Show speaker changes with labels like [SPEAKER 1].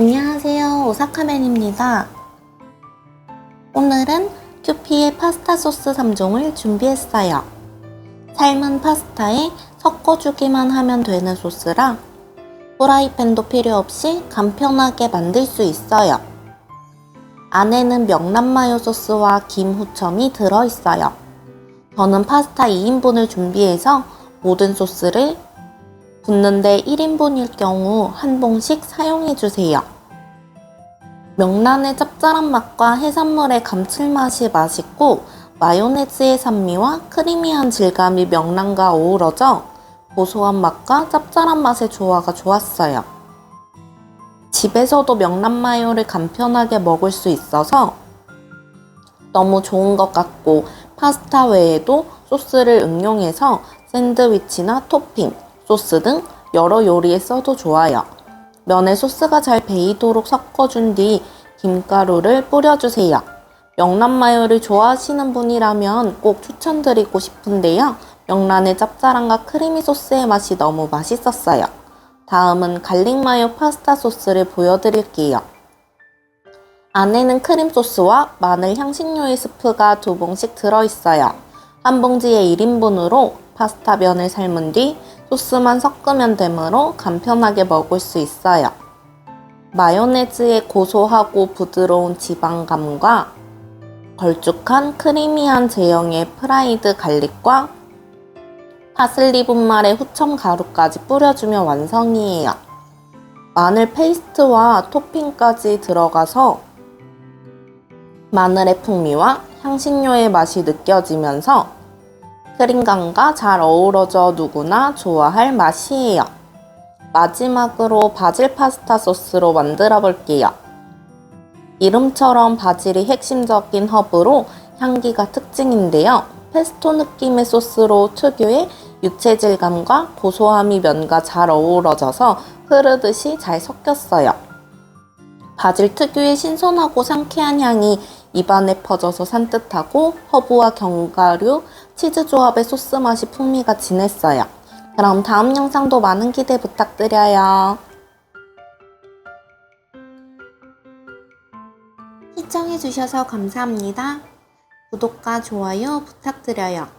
[SPEAKER 1] 안녕하세요. 오사카맨입니다. 오늘은 큐피의 파스타 소스 3종을 준비했어요. 삶은 파스타에 섞어주기만 하면 되는 소스라 프라이팬도 필요 없이 간편하게 만들 수 있어요. 안에는 명란 마요 소스와 김 후첨이 들어있어요. 저는 파스타 2인분을 준비해서 모든 소스를 붓는데 1인분일 경우 한 봉씩 사용해주세요. 명란의 짭짤한 맛과 해산물의 감칠맛이 맛있고 마요네즈의 산미와 크리미한 질감이 명란과 어우러져 고소한 맛과 짭짤한 맛의 조화가 좋았어요. 집에서도 명란 마요를 간편하게 먹을 수 있어서 너무 좋은 것 같고 파스타 외에도 소스를 응용해서 샌드위치나 토핑, 소스 등 여러 요리에 써도 좋아요. 면에 소스가 잘 배이도록 섞어준 뒤 김가루를 뿌려주세요. 명란 마요를 좋아하시는 분이라면 꼭 추천드리고 싶은데요. 명란의 짭짤함과 크리미 소스의 맛이 너무 맛있었어요. 다음은 갈릭 마요 파스타 소스를 보여드릴게요. 안에는 크림 소스와 마늘 향신료의 스프가 두 봉씩 들어있어요. 한 봉지에 1인분으로 파스타 면을 삶은 뒤 소스만 섞으면 되므로 간편하게 먹을 수 있어요. 마요네즈의 고소하고 부드러운 지방감과 걸쭉한 크리미한 제형의 프라이드 갈릭과 파슬리 분말에 후첨 가루까지 뿌려주면 완성이에요. 마늘 페이스트와 토핑까지 들어가서 마늘의 풍미와 향신료의 맛이 느껴지면서 크림감과 잘 어우러져 누구나 좋아할 맛이에요. 마지막으로 바질 파스타 소스로 만들어 볼게요. 이름처럼 바질이 핵심적인 허브로 향기가 특징인데요. 페스토 느낌의 소스로 특유의 유채질감과 고소함이 면과 잘 어우러져서 흐르듯이 잘 섞였어요. 바질 특유의 신선하고 상쾌한 향이 입안에 퍼져서 산뜻하고 허브와 견과류, 치즈 조합의 소스 맛이 풍미가 진했어요. 그럼 다음 영상도 많은 기대 부탁드려요. 시청해주셔서 감사합니다. 구독과 좋아요 부탁드려요.